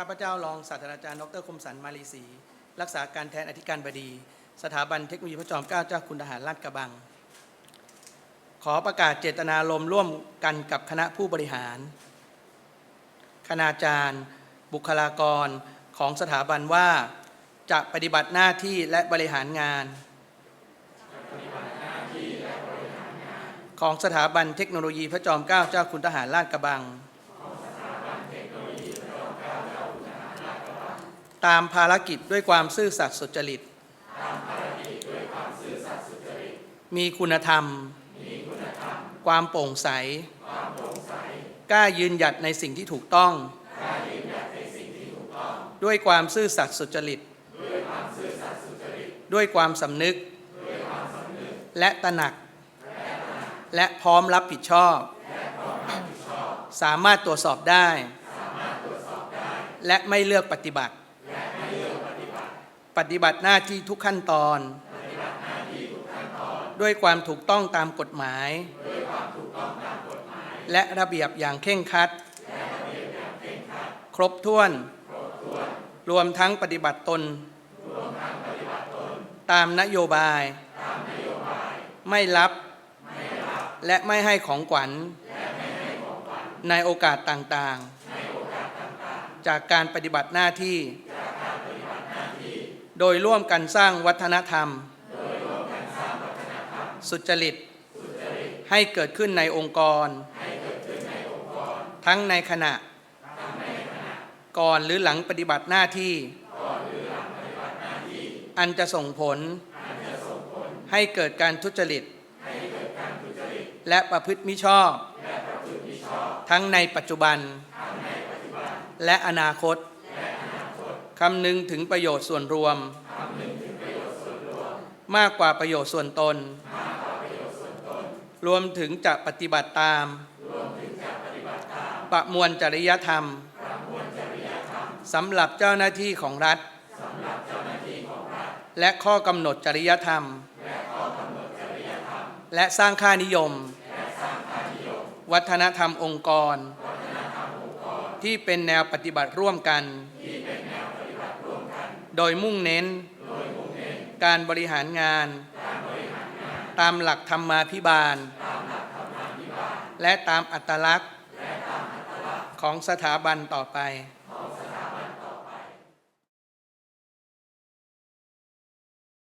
ข้าพเจ้ารองศาสตราจารย์ดรคมสันมาลีศรีรักษาการแทนอธิการบดี สถาบันเทคโนโลยีพระจอมเกล้าเจ้าคุณทหารลาดกระบัง ขอประกาศเจตนารมณ์ร่วมกันกับคณะผู้บริหาร คณาจารย์ บุคลากรของสถาบันว่าจะปฏิบัติหน้าที่และบริหารงาน ของสถาบันเทคโนโลยีพระจอมเกล้าเจ้าคุณทหารลาดกระบัง ตามภารกิจด้วยความซื่อสัตย์สุจริต มีคุณธรรม ความโปร่งใส กล้ายืนหยัดในสิ่งที่ถูกต้อง ด้วยความซื่อสัตย์สุจริต ด้วยความสำนึก และตระหนัก และพร้อมรับผิดชอบ สามารถตรวจสอบได้ และไม่เลือกปฏิบัติ ปฏิบัติหน้าที่ทุกขั้นตอน ด้วยความถูกต้องตามกฎหมาย และระเบียบอย่างเคร่งครัด ครบถ้วน รวมทั้งปฏิบัติตน ตามนโยบาย ไม่รับ และไม่ให้ของขวัญ ในโอกาสต่างๆ จากการปฏิบัติหน้าที่ โดยร่วมกันสร้างวัฒนธรรม สุจริต ให้เกิดขึ้นในองค์กร ทั้งในขณะ ก่อนหรือหลังปฏิบัติหน้าที่ อันจะส่งผล ให้เกิดการทุจริต และประพฤติมิชอบ ทั้งในปัจจุบัน และอนาคต คำนึงถึงประโยชน์ส่วนรวม มากกว่าประโยชน์ส่วนตน รวมถึงจะปฏิบัติตาม ประมวลจริยธรรมสำหรับเจ้าหน้าที่ของรัฐ และข้อกำหนดจริยธรรม และสร้างค่านิยม วัฒนธรรมองค์กร ที่เป็นแนวปฏิบัติร่วมกัน โดยมุ่งเน้น การบริหารงาน ตามหลักธรรมาภิบาล และตามอัตลักษณ์ของสถาบันต่อไป